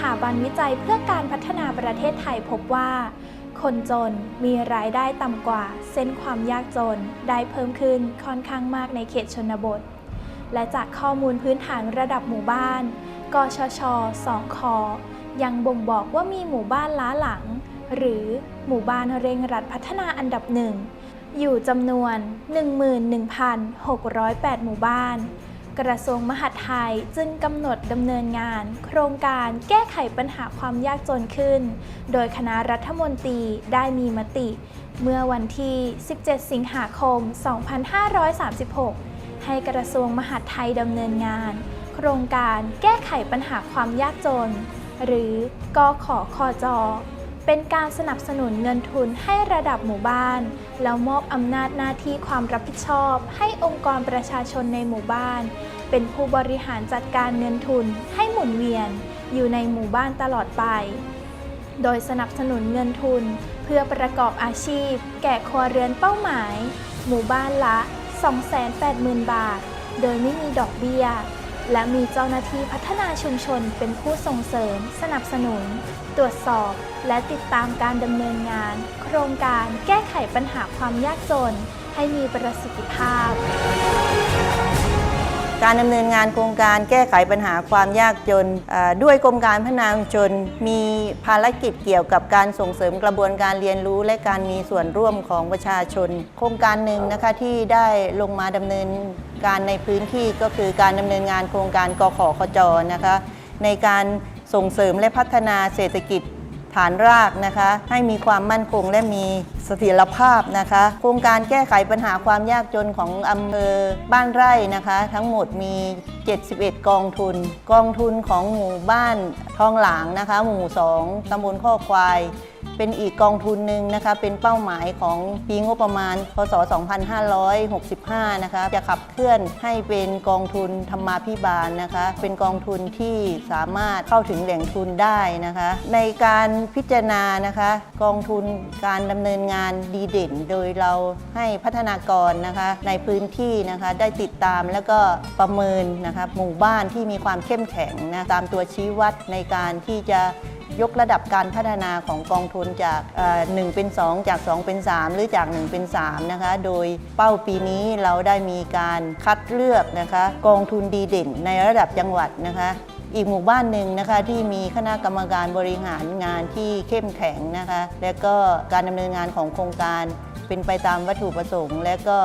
ถาบันวิจัยเพื่อการพัฒนาประเทศไทยพบว่า คนจนมีรายได้ต่ำกว่า เส้นความยากจนได้เพิ่มขึ้นค่อนข้างมากในเขตชนบท และจากข้อมูลพื้นฐานระดับหมู่บ้าน กชช2คอยังบ่งบอกว่ามีหมู่บ้านล้าหลัง หรือหมู่บ้านเร่งรัดพัฒนาอันดับหนึ่งอยู่จำนวน 11,608 หมู่บ้าน กระทรวงมหาดไทยจึงกำหนดดำเนินงาน โครงการแก้ไขปัญหาความยากจนขึ้น โดยคณะรัฐมนตรีได้มีมติ เมื่อวันที่ 17 สิงหาคม 2536 ให้กระทรวงมหาดไทยดำเนินงาน โครงการแก้ไขปัญหาความยากจน หรือกขอคอจอ เป็นการสนับสนุนเงินทุนให้ระดับหมู่บ้าน แล้วมอบอำนาจหน้าที่ความรับผิดชอบ ให้องค์กรประชาชนในหมู่บ้าน เป็นผู้บริหารจัดการเงินทุนให้หมุนเวียน อยู่ในหมู่บ้านตลอดไป โดยสนับสนุนเงินทุน เพื่อประกอบอาชีพ แก่ครัวเรือนเป้าหมาย หมู่บ้านละ 280,000 บาท โดยไม่มีดอกเบี้ย และมีเจ้าหน้าที่พัฒนาชุมชนเป็นผู้ส่งเสริมสนับสนุน ตรวจสอบและติดตามการดำเนินงาน โครงการแก้ไขปัญหาความยากจน ให้มีประสิทธิภาพ การดำเนินงานโครงการแก้ไขปัญหาความยากจนด้วยกรมการพัฒนาชุมชน มีภารกิจเกี่ยวกับการส่งเสริมกระบวนการเรียนรู้ และการมีส่วนร่วมของประชาชน โครงการหนึ่งนะคะที่ได้ลงมาดำเนินการในพื้นที่ก็คือการดำเนินงานโครงการกขขจนะคะในการ ส่งเสริมและพัฒนาเศรษฐกิจฐานรากนะคะ ให้มีความมั่นคงและมีเสถียรภาพนะคะ โครงการแก้ไขปัญหาความยากจนของอำเภอบ้านไร่นะคะ ทั้งหมดมี 71 กองทุน กองทุนของหมู่บ้านทองหลางนะคะ หมู่ 2ตำบลข้อควาย เป็นอีกกองทุนหนึ่งนะคะ เป็นเป้าหมายของปีงบประมาณ พศ 2565 นะคะ จะขับเคลื่อนให้เป็นกองทุนธรรมาภิบาลนะคะ เป็นกองทุนที่สามารถเข้าถึงแหล่งทุนได้นะคะ ในการพิจารณานะคะ กองทุนการดำเนินงานดีเด่น โดยเราให้พัฒนากรนะคะ ในพื้นที่นะคะได้ติดตามแล้วก็ประเมินนะคะหมู่บ้านที่มีความเข้มแข็งนะตามตัวชี้วัดในการที่จะ ยกระดับการพัฒนาของกองทุนจากเอ่อ1เป็น 2 จาก 2 เป็น 3 หรือจาก 1 เป็น3นะคะโดยเป้าปีนี้เราได้มีการคัดเลือกนะคะกองทุนดีเด่นในระดับจังหวัดนะคะอีกหมู่บ้านหนึ่งนะคะที่มีคณะกรรมการบริหารงานที่เข้มแข็งนะคะและก็การดำเนินงานของโครงการ เป็นไปตามวัตถุประสงค์ และก็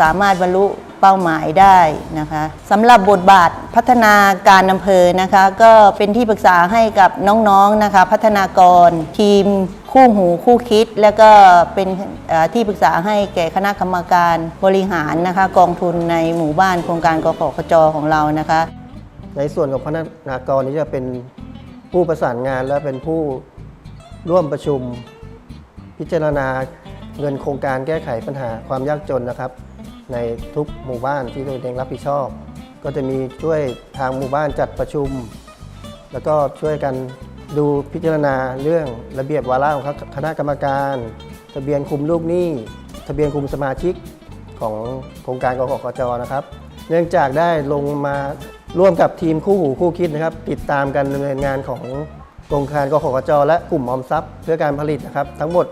สามารถบรรลุเป้าหมายได้นะคะสำหรับบทบาทพัฒนาการอำเภอนะคะ ก็เป็นที่ปรึกษาให้กับน้องๆนะคะพัฒนากรทีมคู่หูคู่คิด แล้วก็เป็นที่ปรึกษาให้แก่คณะกรรมการบริหารนะคะ กองทุนในหมู่บ้านโครงการกขขจของเรานะคะ ในส่วนของพนักงานกรนี้จะเป็นผู้ประสานงานและเป็นผู้ร่วมประชุมพิจารณา เงินโครงการแก้ไขปัญหาความยากจนนะครับ ในทุกหมู่บ้านที่ตัวเองรับผิดชอบ ก็จะมีช่วยทางหมู่บ้านจัดประชุม แล้วก็ช่วยกันดูพิจารณาเรื่องระเบียบวาระของคณะกรรมการ ทะเบียนคุมลูกหนี้ ทะเบียนคุมสมาชิกของโครงการกกจนะครับ เนื่องจากได้ลงมาร่วมกับทีมคู่หูคู่คิดนะครับ ติดตามการดำเนินงานของโครงการกกจและกลุ่มออมทรัพย์ เพื่อการผลิตนะครับ ทั้งหมด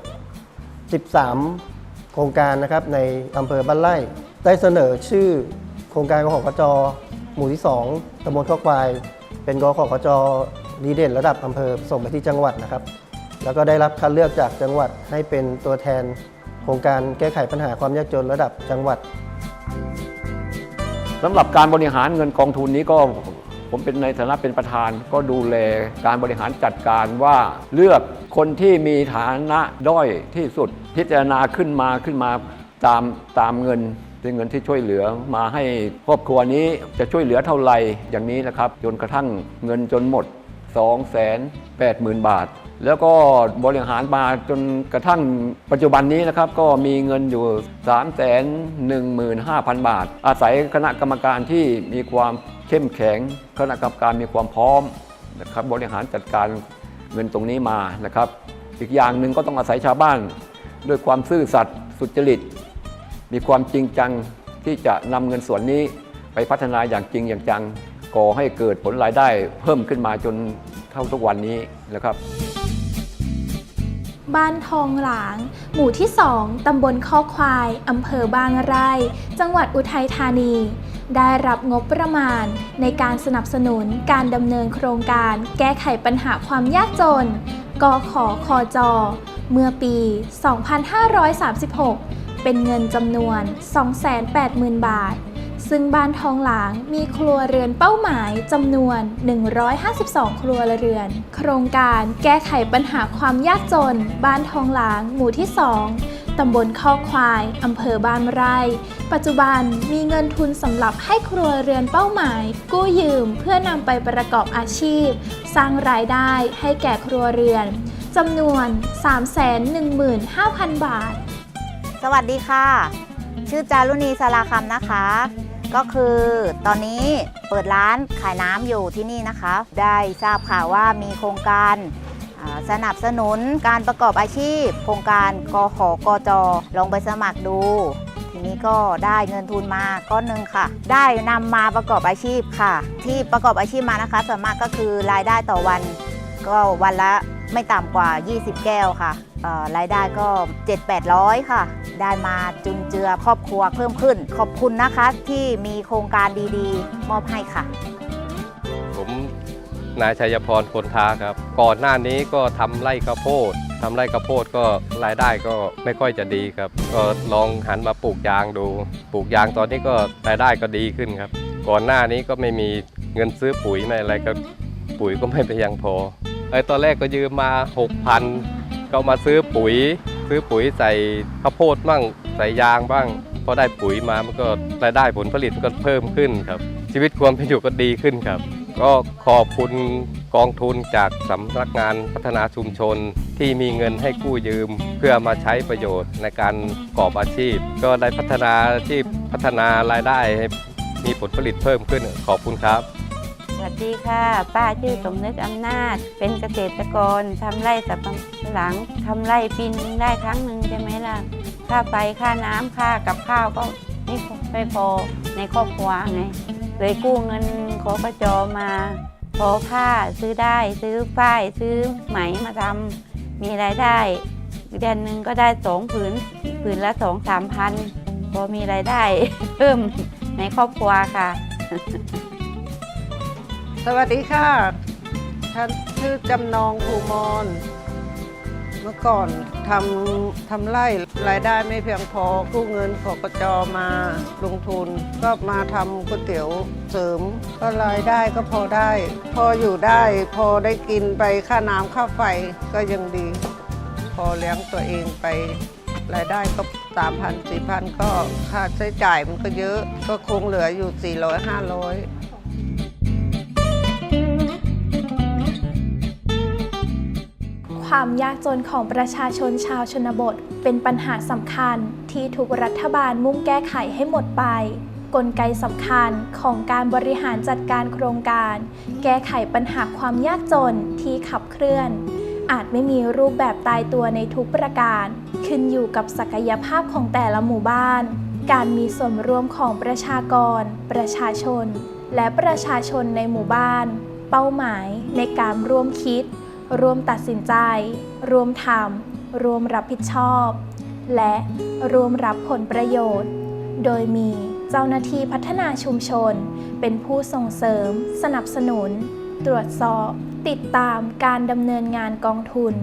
13 โครงการนะครับในอำเภอบ้านไร่ ได้เสนอชื่อโครงการกขกจหมู่ที่ 2ตำบลข้อควาย เป็นกขกจดีเด่นระดับอำเภอส่งไปที่จังหวัดนะครับ แล้วก็ได้รับคัดเลือกจากจังหวัดให้เป็นตัวแทน โครงการแก้ไขปัญหาความยากจนระดับจังหวัดสำหรับการบริหารเงินกองทุนนี้ก็ผมเป็นในฐานะเป็นประธาน ก็ดูแลการบริหารจัดการว่าเลือก คนที่มีฐานะด้อยที่สุดพิจารณาขึ้นมาขึ้นมาตามตามเงินเป็นเงินที่ช่วยเหลือมาให้ครอบครัวนี้จะช่วยเหลือเท่าไหร่อย่างนี้นะครับจนกระทั่งเงินจนหมด 2 8 0 0 0 0 บาท แล้วก็บริหารมาจนกระทั่งปัจจุบันนี้นะครับก็มีเงินอยู่ 3 1 5 0 0 0 บาท อาศัยคณะกรรมการที่มีความเข้มแข็ง คณะกรรมการมีความพร้อมนะครับบริหารจัดการ เงินตรงนี้มานะครับ อีกอย่างหนึ่งก็ต้องอาศัยชาวบ้าน ด้วยความซื่อสัตย์สุจริต มีความจริงจังที่จะนำเงินส่วนนี้ไปพัฒนาอย่างจริงอย่างจังก่อให้เกิดผลรายได้เพิ่มขึ้นมาจนเท่าทุกวันนี้นะครับ บ้านทองหลาง หมู่ที่ 2 ตำบลข้อควาย อำเภอบางไร่ จังหวัดอุทัยธานี ได้รับงบประมาณในการสนับสนุนการดำเนินโครงการแก้ไขปัญหาความยากจน กขอคอจเมื่อปี 2536 เป็นเงินจำนวน 280,000 บาท ซึ่งบ้านทองหลางมีครัวเรือนเป้าหมายจำนวน 152 ครัวเรือน โครงการแก้ไขปัญหาความยากจน บ้านทองหลางหมู่ที่ 2 ตำบลข้อควาย อำเภอบ้านไร่ ปัจจุบันมีเงินทุนสำหรับให้ครัวเรือนเป้าหมาย กู้ยืมเพื่อนำไปประกอบอาชีพ สร้างรายได้ให้แก่ครัวเรือนจำนวน 315,000 บาท สวัสดีค่ะ ชื่อจารุณีสาราคำนะคะ ก็คือตอนนี้เปิดร้านขายน้ำอยู่ที่นี่นะคะ ได้ทราบข่าวว่ามีโครงการสนับสนุนการประกอบอาชีพ โครงการกขกจลองไปสมัครดู ทีนี้ก็ได้เงินทุนมาก้อนหนึ่งค่ะ ได้นำมาประกอบอาชีพค่ะ ที่ประกอบอาชีพมานะคะส่วนมากก็คือรายได้ต่อวัน ก็วันละไม่ต่ำกว่า 20 แก้วค่ะ รายได้ก็ 7-800 ค่ะ ได้มาจุนเจือครอบครัวเพิ่มขึ้น ขอบคุณนะคะที่มีโครงการดีๆ มอบให้ค่ะ ผมนายชัยพรคนท้าครับ ก่อนหน้านี้ก็ทำไร่ข้าวโพดทำไร่ข้าวโพดก็รายได้ก็ไม่ค่อยจะดีครับ ก็ลองหันมาปลูกยางดู ปลูกยางตอนนี้ก็รายได้ก็ดีขึ้นครับ ก่อนหน้านี้ก็ไม่มีเงินซื้อปุ๋ยไม่อะไรก็ปุ๋ยก็ไม่เพียงพอไอ้ตอนแรกก็ยืมมา 6,000 ก็มาซื้อปุ๋ย ซื้อปุ๋ยใส่ข้าวโพดบ้างใส่ยางบ้างพอได้ปุ๋ยมามันก็รายได้ผลผลิตก็เพิ่มขึ้นครับ ชีวิตความเป็นอยู่ก็ดีขึ้นครับ ก็ขอบคุณกองทุนจากสำนักงานพัฒนาชุมชนที่มีเงินให้กู้ยืม เพื่อมาใช้ประโยชน์ในการประกอบอาชีพ ก็ได้พัฒนาอาชีพพัฒนารายได้ให้มีผลผลิตเพิ่มขึ้นขอบคุณครับ วัสดีค่ะ ป้าชื่อสมนึกอำนาจ เป็นเกษตรกรทำไร่สับปะหลังทำไร่ปีนึงได้ครั้งหนึ่งใช่ไหมล่ะ ค่าไฟค่าน้ำค่ากับข้าวก็ไม่พอไม่พอในครอบครัวไงเลยกู้เงินขอประจอมาพอผ้าซื้อได้ซื้อฝ้ายซื้อไหมมาทำมีรายได้เดือนหนึ่งก็ได้สองผืนผืนละสองสามพันพอมีรายได้เพิ่มในครอบครัวค่ะ สวัสดีค่ะฉันชื่อจำนองภูมอนเมื่อก่อนทำทำไร่รายได้ไม่เพียงพอกู้เงินขอกจอมาลงทุน ก็มาทำก๋วยเตี๋ยวเสริม ก็รายได้ก็พอได้ พออยู่ได้พอได้กินไปค่าน้ำค่าไฟก็ยังดี พอเลี้ยงตัวเองไป รายได้ก็สามพันสี่พันก็ค่าใช้จ่ายมันก็เยอะ ก็คงเหลืออยู่400 500 ความยากจนของประชาชนชาวชนบท เป็นปัญหาสำคัญที่ทุกรัฐบาลมุ่งแก้ไขให้หมดไป กลไกสำคัญของการบริหารจัดการโครงการ แก้ไขปัญหาความยากจนที่ขับเคลื่อน อาจไม่มีรูปแบบตายตัวในทุกประการ ขึ้นอยู่กับศักยภาพของแต่ละหมู่บ้าน การมีส่วนร่วมของประชากร ประชาชน และประชาชนในหมู่บ้าน เป้าหมายในการร่วมคิด ร่วมตัดสินใจร่วมทำร่วมรับผิดชอบ และร่วมรับผลประโยชน์ โดยมีเจ้าหน้าที่พัฒนาชุมชน เป็นผู้ส่งเสริม สนับสนุน ตรวจสอบ ติดตามการดำเนินงานกองทุน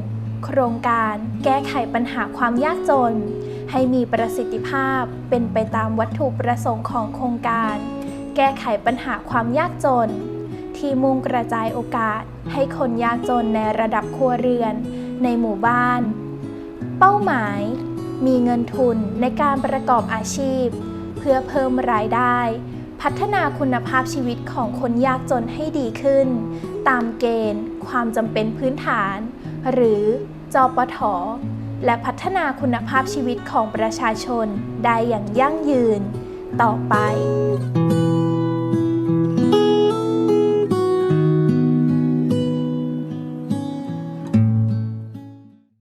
โครงการแก้ไขปัญหาความยากจน ให้มีประสิทธิภาพเป็นไปตามวัตถุประสงค์ของโครงการ แก้ไขปัญหาความยากจน ที่มุ่งกระจายโอกาสให้คนยากจนในระดับครัวเรือนในหมู่บ้าน เป้าหมาย มีเงินทุนในการประกอบอาชีพ เพื่อเพิ่มรายได้ พัฒนาคุณภาพชีวิตของคนยากจนให้ดีขึ้น ตามเกณฑ์ ความจำเป็นพื้นฐาน หรือจปทและพัฒนาคุณภาพชีวิตของประชาชนได้อย่างยั่งยืน ต่อไป